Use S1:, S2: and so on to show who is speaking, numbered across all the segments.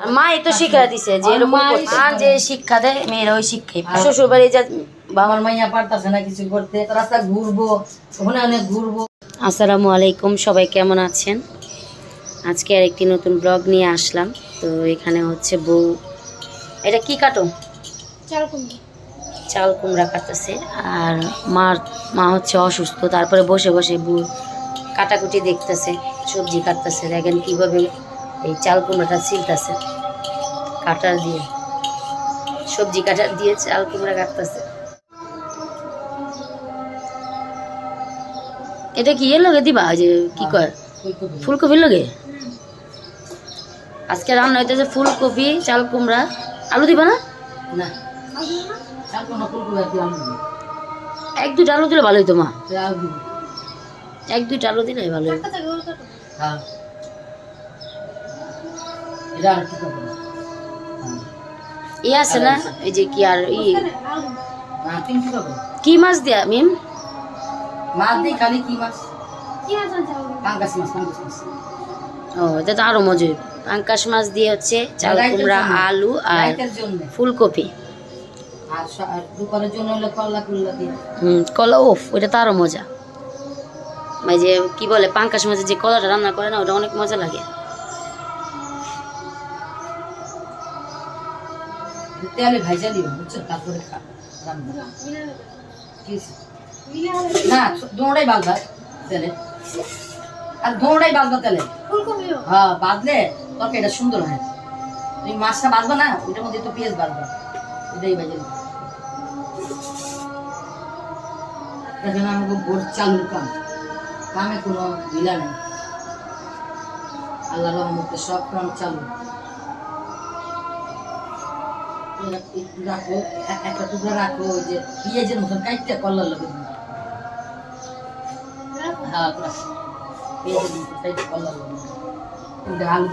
S1: মা এই তো শিক্ষা দিছে যে এরকম মা যে শিক্ষা দেয় মেয়েরা ওই শিক্ষাই। শ্বশুর বাড়ি যা বাবা
S2: আমার মাইয়া পারতাছে না কিছু করতে রাস্তা ঘুরবো ওখানে অনেক ঘুরবো।
S1: আসসালামু আলাইকুম সবাই কেমন আছেন? আজকে আর একটি নতুন ব্লগ নিয়ে আসলাম। তো এখানে হচ্ছে বউ। এটা কি কাটো? চাল কুমড়া কাটতেছে। আর মার মা হচ্ছে অসুস্থ তারপরে বসে বসে বউ কাটাকুটি দেখতেছে সবজি কাটতেছে। দেখেন কীভাবে এই চাল কুমড়াটা ছিলতেছে কাটার দিয়ে। সবজি কাটার দিয়ে চাল কুমড়া কাটতেছে। এটা কি এর লগে দিবা? যে কি কয়? ফুলকপির লগে? আজকে রান্না হইতেছে ফুলকপি চাল কুমড়া। আলু দিবা না?
S2: না।
S1: এক দুইটা আলু দিলে ভালো হইতো মা। এক দুইটা আলু দিলে ভালো হইতো।
S2: হ্যাঁ। এটা আর।
S1: ই আছে না? এই যে কি আর ই?
S2: কি
S1: মাছ দিয়া মিম?
S2: মাছ দিই খালি কি মাছ? পাঙ্গাস মাছ পাঙ্গাস মাছ।
S1: ও এটা তো আরও মজা পাঙ্কাশ মাছ দিয়ে হচ্ছে চাল কুমড়া আলু আর ফুলকপি। কলা ওফ ওইটা তো আরও মজা। ওই যে কি বলে পাঙ্কাশ মাছের যে কলাটা রান্না করে না ওটা অনেক মজা লাগে।
S2: তেলে ভাইজা দিও বুঝছ? তারপরে খা না দোঁড়াই বাঁধবা তেলে। আর দোঁড়াই বাঁধবা তেলে। হ্যাঁ বাঁধলে তোকে এটা সুন্দর হয়। তুমি মাছটা বাঁধবা না, ওইটার মধ্যে তো পেঁয়াজ বাঁধবা এটাই বাজে দেখেন আমাকে ভোর চালুর কাম। কামে কোনো ঢিলা নেই। আল্লাহ রহমতে সব কাম চালু। রাখো? একটা টুকরা রাখো ওই যে পেঁয়াজের মতন কাইটটা কল্লার লগে হ্যাঁ পেঁয়াজের মতন কাইটটা কল্লার লগে আলু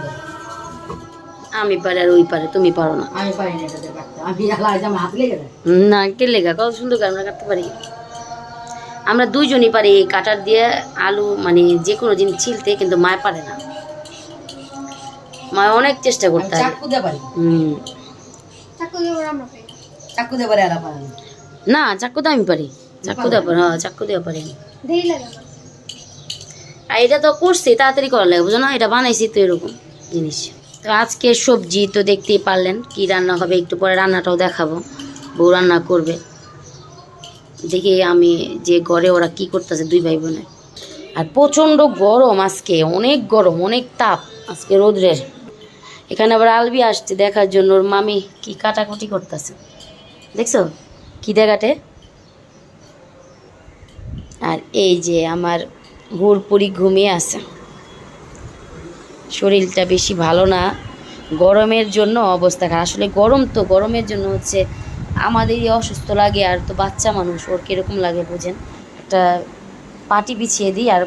S1: আমি পারি আর ওই পারে তুমি পারো না।
S2: আমি পারি না এটাতে কাটতে আমি আল্লাহ আজ হাত লেগে
S1: না কে লেগা? কত সুন্দর করে আমরা কাটতে পারি। আমরা দুইজনই পারি এই কাটার দিয়ে আলু মানে যে কোনো জিনিস ছিলতে কিন্তু মায় পারে না। মা অনেক চেষ্টা করতে হয়। হুম।
S2: চাকু দিয়ে পারি। আর পারি না।
S1: না চাক্কু তো আমি পারি। চাক্কু দেওয়া পারি হ্যাঁ চাক্কু দেওয়া পারি আর এটা তো করছি তাড়াতাড়ি করা লাগে বুঝো না? এটা বানাইছি তো এরকম জিনিস। তো আজকে সবজি তো দেখতেই পারলেন কি রান্না হবে একটু পরে রান্নাটাও দেখাবো। বউ রান্না করবে। দেখি আমি যে ঘরে ওরা কি করতেছে দুই ভাই বোনে। আর প্রচণ্ড গরম আজকে অনেক গরম অনেক তাপ আজকে রোদ্রের। এখানে আবার আলবি আসছে দেখার জন্য, ওর মামি কি কাটাকুটি করতেছে। দেখছ? কি দেখাটে? আর এই যে আমার হুড়পুরি ঘুমিয়ে আছে। শরীরটা বেশি ভালো না। গরমের জন্য অবস্থা খারাপ। আসলে গরম তো, গরমের জন্য হচ্ছে আমাদেরই অসুস্থ লাগে, আর তো বাচ্চা মানুষ, ওর কীরকম লাগে বোঝেন? একটা পাটি বিছিয়ে দিই আর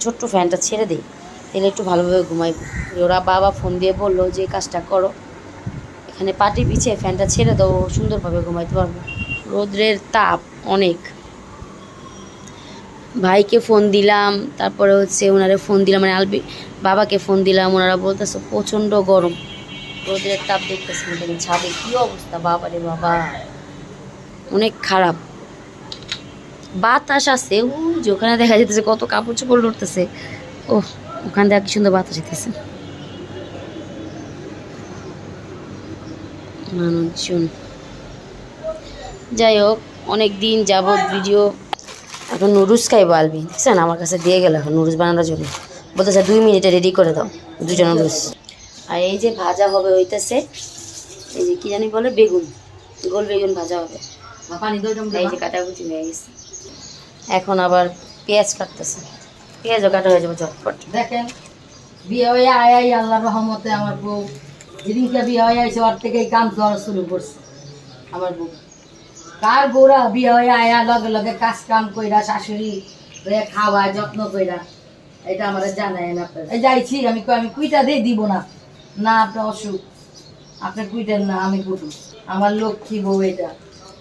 S1: ছোট্ট ফ্যানটা ছেড়ে দিই। তাহলে একটু ভালোভাবে ঘুমাইব ওরা বাবা ফোন দিয়ে বলল যে কাজটা করো। এখানে পাটি বিছিয়ে ফ্যানটা ছেড়ে দাও, সুন্দরভাবে ঘুমাইতে পারব। রোদ্রের তাপ অনেক। ভাইকে ফোন দিলাম, তারপরে হচ্ছে ওনারে ফোন দিলাম মানে আলবি, বাবাকে ফোন দিলাম, ওনারা বলতেছে, প্রচণ্ড গরম। রোদের তাপ দেখতেছে দেখেন ছাদে কী অবস্থা বাবা রে বাবা। অনেক খারাপ। বাতাস আছে, ওই যে ওখানে দেখা যেতেছে কত কাপড় চোপড় লড়তেছে ও ওখান থেকে কি সুন্দর বাতাস যেতেছে মানুষজন। যাই হোক অনেক দিন যাবৎ ভিডিও এখন নুডলস খাইবো আলবি দেখছেন? আমার কাছে দিয়ে গেল এখন নুডলস বানানোর জন্য। বলতেছে দুই মিনিটে রেডি করে দাও দুজন নুডলস। আর এই যে ভাজা হবে হইতেছে এই যে কি জানি বলে বেগুন। গোল বেগুন ভাজা হবে। এই যে কাটাকুটি হয়ে গেছে। এখন আবার পেঁয়াজ কাটতেছে। পেঁয়াজও কাটা হয়ে যাবে ঝটপট
S2: দেখেন, বিয়ে হয়ে আয় আয়, আল্লাহর রহমতে আমার বউ। যেদিনকে বিয়ে হয়ে আইছে, ওর থেকে কাম করা শুরু করছে, আমার বউ। কার বউরা বিয়ে হয়ে আয়া লগে লগে কাজ কাম কইরা, শাশুড়ি খাওয়া, যত্ন কইরা, এটা আমার জানাই না আপনার। যাইছি আমি আমি কুইটা দিয়ে দিব না। না আপনার অসুখ। আপনি কুইটেন না, আমি কুটু আমার লক্ষ্মী বউ এটা।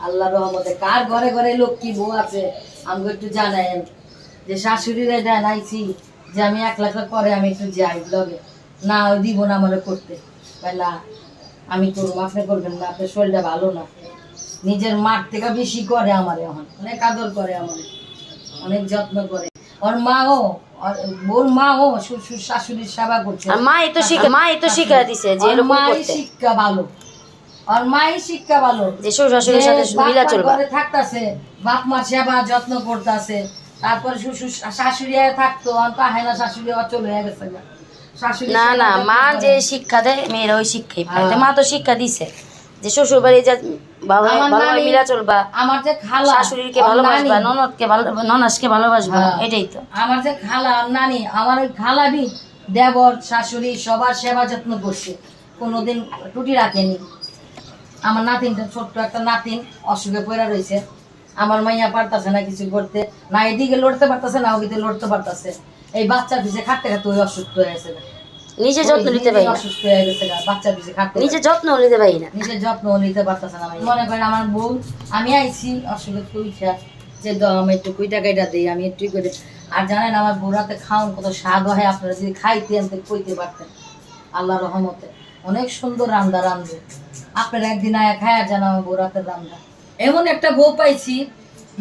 S2: আল্লাহ রহমতে। কার ঘরে ঘরে লক্ষ্মী বউ আছে, আমাকে একটু জানায়েন। যে শাশুড়িরে জানাইছি যে আমি এক লাখ পরে আমি একটু যাই লগে না ওই দিব না আমার করতে। না আমি করব আপনি করবেন না আপনার শরীরটা ভালো না। নিজের মার থেকে বেশি করে আমার এখন অনেক আদর করে আমার অনেক যত্ন করে। ওর মাও ওর মাও শ্বশুর শাশুড়ির সেবা করছে।
S1: আর মা তো শিখে মা তো শিখা দিছে যে
S2: মাই শিক্ষা ভালো। ওর মাই শিক্ষা ভালো।
S1: যে শ্বশুর শাশুড়ির সাথে মিলা চলবা।
S2: থাকতাছে বাপ মার সেবা যত্ন করতেছে তারপর শ্বশুর শাশুড়ি থাকতো না শাশুড়ি অচল হয়ে গেছে
S1: না না মা যে শিক্ষা দেয় মেয়েরা ওই শিক্ষাই পায়।
S2: হ্যাঁ।
S1: মা তো শিক্ষা দিছে যে শ্বশুর বাড়ি যা বাবা ভালোভাবে মিলা চলবা
S2: আমার যে খালা
S1: শাশুড়িকে ভালোবাসবা
S2: নানি,
S1: ননদকে ভালো ননাসকে ভালোবাসবা
S2: হ্যাঁ।
S1: এটাই তো।
S2: আমার যে খালা নানি আমার ওই খালাবি দেবর শাশুড়ি সবার সেবা যত্ন করছে। কোনোদিন টুটি রাখেনি। আমার নাতিনটা ছোট্ট একটা নাতিন অসুখে পড়ে রয়েছে। আমার মাইয়া পারতাছে না কিছু করতে না এদিকে লড়তে পারতাছে না ওদিকে লড়তে পারতাছে। এই বাচ্চার পিছিয়ে খাটতে খাটতে ওই অসুস্থ হয়ে গেছে।
S1: নিজে যত্ন নিতে পারি
S2: অসুস্থ হয়ে গেছে পিছিয়ে খাটতে
S1: নিজে যত্ন নিতে পারি না।
S2: নিজের যত্ন নিতে পারতেছে না। মনে করেন আমার বউ আমি আইছি অসুখে কুইটা যে একটু কুইটা দিই আমি একটু করে আর জানেন আমার বউরাতে খাওয়ান কত স্বাদ হয় আপনারা যদি খাইতে আনতে কইতে পারতেন আল্লাহ রহমতে। অনেক সুন্দর রান্দা রান্ধে আপনারা একদিন আয়া খায়া জান আমার বউরাতের রান্দা এমন একটা বউ পাইছি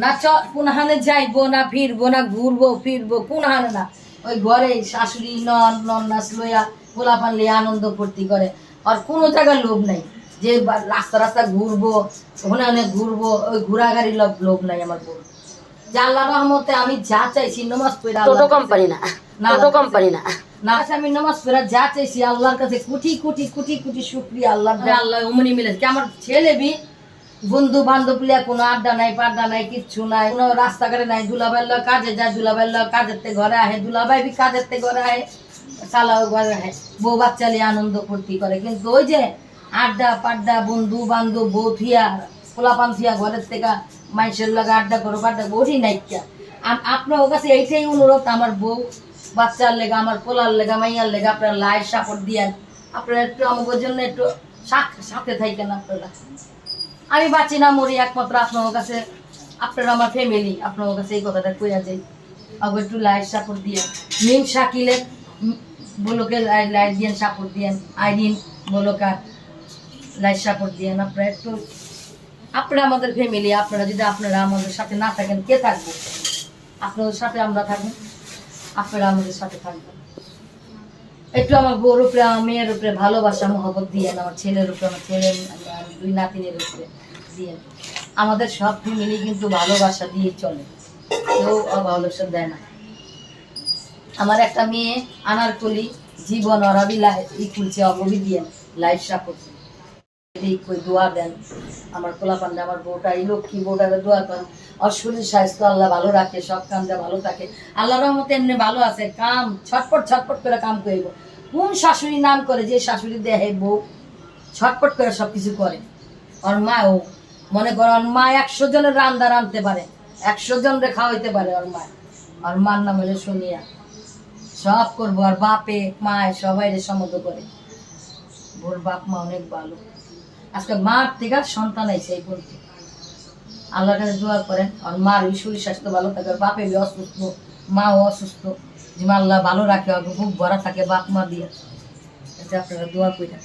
S2: না চ কোনহানে যাইবো না ফিরবো না ঘুরবো ফিরবো কোনহানে না। ওই ঘরে শাশুড়ি নন নন্নাস লইয়া গোলা পানলে আনন্দ ফুর্তি করে। আর কোনো জায়গার লোভ নাই। যে রাস্তা রাস্তা ঘুরবো ওখানে অনেক ঘুরবো ওই ঘোরাগাড়ি লোভ লোভ নাই আমার বউ। যে আল্লাহ রহমতে আমি যা চাইছি নমাজ পড়ে
S1: টোটো কোম্পানি না।
S2: না,
S1: টোটো কোম্পানি না।
S2: না আচ্ছা, আমি নামাজ পড়া যা চাইছি আল্লাহর কাছে কোটি কোটি কোটি কোটি শুক্রিয়া আল্লাহ আল্লাহ অমনি মিলে। কি আমার ছেলে বি বন্ধু বান্ধব লিয়া কোনো আড্ডা নাই, পাড্ডা নাই, কিচ্ছু নাই, কোনো রাস্তাঘাটে নাই দুলাবাই লয় কাজে যায় দুলাবাই লয় কাজের ঘরে আহে দুলাবাই বি কাজের ঘরে আহে চালাও ঘরে আহে, বউ বাচ্চা লিয়ে আনন্দ ফুর্তি করে। কিন্তু ওই যে আড্ডা, পাড্ডা বন্ধু বান্ধব বউ থিয়া, পোলাপান থিয়া ঘরের থেকে মানুষের লগে আড্ডা করো, পাড্ডা ওঠি নাইকা আপনার কাছে এইটাই অনুরোধ, আমার বউ বাচ্চার লেগে, আমার পোলার লেগে, মাইয়ার লেগে আপনার লাইট সাপোর্ট দিয়েন। আপনারা একটু আমাদের জন্য একটু সাথে থাকেন আপনারা। আমি বাঁচি না, মরি একমাত্র আপনার কাছে। আপনারা আমার ফ্যামিলি আপনার কাছে এই কথাটা কইয়া যাই। আগে একটু লাইট সাপোর্ট দিয়ে মিম শাকিলে বলোকে লাইট দিয়েন সাপোর্ট দিয়েন। আইরিন বলোকার লাইট সাপোর্ট দিয়েন। আপনারা একটু, আপনারা আমাদের ফ্যামিলি আপনারা যদি আপনারা আমাদের সাথে না থাকেন, কে থাকবে? আপনাদের সাথে আমরা থাকব। আপনারা আমাদের সাথে থাকবেন। একটু আমার বউর উপরে, আমার মেয়ের উপরে ভালোবাসা, মহব্বত দিয়েন আমার ছেলের উপরে, আমার ছেলে দুই নাতিনের উপরে দিয়েন আমাদের সব ফ্যামিলি কিন্তু ভালোবাসা দিয়ে চলে। কেউ ভালোবাসা দেয় না। আমার একটা মেয়ে, আনারকলি, জীবন অরাবি ই খুলছে অববি দিয়ে লাইফ সাপোর্ট দোয়া দেন। আমার পোলা পান্ডে, আমার বউটা, এই লক্ষ্মী বউটাকে দোয়া করেন? আর শরীর স্বাস্থ্য আল্লাহ ভালো রাখে, সব কাম ভালো থাকে। আল্লাহ রহমতে এমনি ভালো আছে, কাম ছটপট ছটপট করে করে যে শাশুড়ি দেহে বউ, ছটপট করে সব কিছু করে? ওর মা ও, মনে করো মা একশো জনের রান্দা রাঁধতে পারে, একশো জন রে খাওয়াইতে পারে ওর মা। আর মার নাম হলো সোনিয়া। সব করব, আর বাপে, মায় সবাই সমত করে। ওর বাপ মা অনেক ভালো। আজকে মার থেকে সন্তান আইছে এই পর্যন্ত। আল্লাহর কাছে দোয়া করেন আর মার শরীর স্বাস্থ্য ভালো থাকে বাপে অসুস্থ, মাও অসুস্থ যে আল্লাহ ভালো রাখে খুব ভরা থাকে, বাপ মা দিয়ে। আপনারা দোয়া করেন